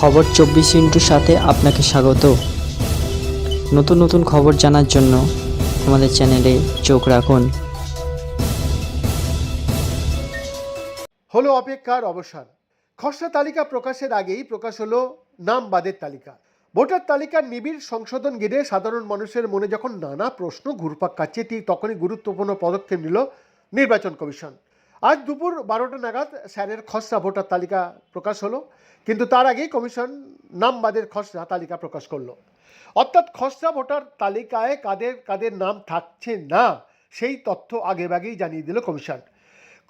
খবর চব্বিশ ইন্টুর সাথে আপনাকে স্বাগত। নতুন নতুন খবর জানার জন্য আমাদের চ্যানেলে চোখ রাখুন। হলো অপেক্ষার অবসান। খসড়া তালিকা প্রকাশের আগেই প্রকাশ হলো নাম বাদের তালিকা। ভোটার তালিকার নিবিড় সংশোধন ঘিরে সাধারণ মানুষের মনে যখন নানা প্রশ্ন ঘুরপাক ঠিক তখনই গুরুত্বপূর্ণ পদক্ষেপ নিল নির্বাচন কমিশন। আজ দুপুর বারোটা নাগাদ স্যারের খসড়া ভোটার তালিকা প্রকাশ হলো, কিন্তু তার আগেই কমিশন নাম বাদের খসড়া তালিকা প্রকাশ করল। অর্থাৎ খসড়া ভোটার তালিকায় কাদের কাদের নাম থাকছে না, সেই তথ্য আগেভাগেই জানিয়ে দিল কমিশন।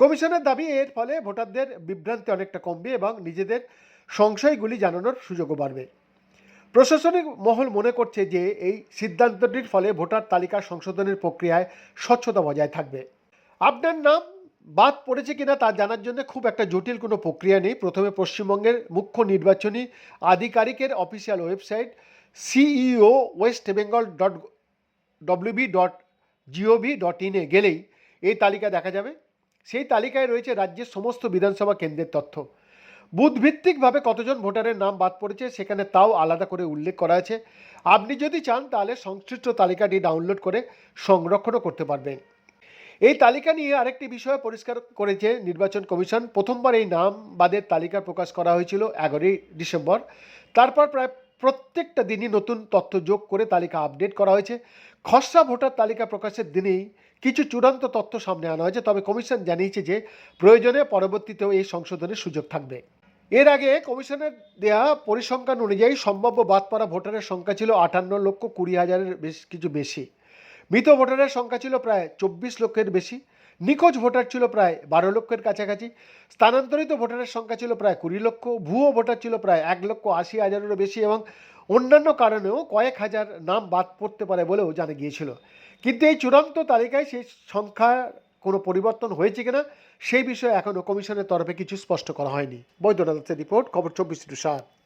কমিশনের দাবি, এর ফলে ভোটারদের বিভ্রান্তি অনেকটা কমবে এবং নিজেদের সংশয়গুলি জানানোর সুযোগও বাড়বে। প্রশাসনিক মহল মনে করছে যে এই সিদ্ধান্তটির ফলে ভোটার তালিকা সংশোধনের প্রক্রিয়ায় স্বচ্ছতা বজায় থাকবে। আপনার নাম বাদ পড়েছে কিনা তা জানার জন্য খুব একটা জটিল কোনো প্রক্রিয়া নেই। প্রথমে পশ্চিমবঙ্গের মুখ্য নির্বাচনী আধিকারিকের official website CEO west Bengal dot WB dot GOV dot ইনে গেলেই এই তালিকা দেখা যাবে। সেই তালিকায় রয়েছে রাজ্যের সমস্ত বিধানসভা কেন্দ্রের তথ্য। বুথভিত্তিকভাবে কতজন ভোটারের নাম বাদ পড়েছে সেখানে তাও আলাদা করে উল্লেখ করা আছে। আপনি যদি চান তাহলে সংশ্লিষ্ট তালিকাটি ডাউনলোড করে সংরক্ষণও করতে পারবেন। এই তালিকা নিয়ে আরেকটি বিষয় পরিষ্কার করেছে নির্বাচন কমিশন। প্রথমবার এই নাম বাদের তালিকা প্রকাশ করা হয়েছিল এগারোই ডিসেম্বর। তারপর প্রায় প্রত্যেকটা দিনই নতুন তথ্য যোগ করে তালিকা আপডেট করা হয়েছে। খসড়া ভোটার তালিকা প্রকাশের দিনেই কিছু চূড়ান্ত তথ্য সামনে আনা হয়েছে। তবে কমিশন জানিয়েছে যে প্রয়োজনে পরবর্তীতেও এই সংশোধনের সুযোগ থাকবে। এর আগে কমিশনের দেয়া পরিসংখ্যান অনুযায়ী সম্ভাব্য বাদ পড়া ভোটারের সংখ্যা ছিল আটান্ন লক্ষ কুড়ি হাজারের বেশ কিছু বেশি। মৃত ভোটারের সংখ্যা ছিল প্রায় চব্বিশ লক্ষের বেশি, নিখোঁজ ভোটার ছিল প্রায় বারো লক্ষের কাছাকাছি, স্থানান্তরিত ভোটারের সংখ্যা ছিল প্রায় কুড়ি লক্ষ, ভুয়ো ভোটার ছিল প্রায় এক লক্ষ আশি হাজারেরও বেশি এবং অন্যান্য কারণেও কয়েক হাজার নাম বাদ পড়তে পারে বলেও জানা গিয়েছিল। কিন্তু এই চূড়ান্ত তালিকায় সেই সংখ্যার কোনো পরিবর্তন হয়েছে কিনা, সেই বিষয়ে এখনও কমিশনের তরফে কিছু স্পষ্ট করা হয়নি। বৈদ্যনাথের রিপোর্ট, খবর চব্বিশ টু সাত।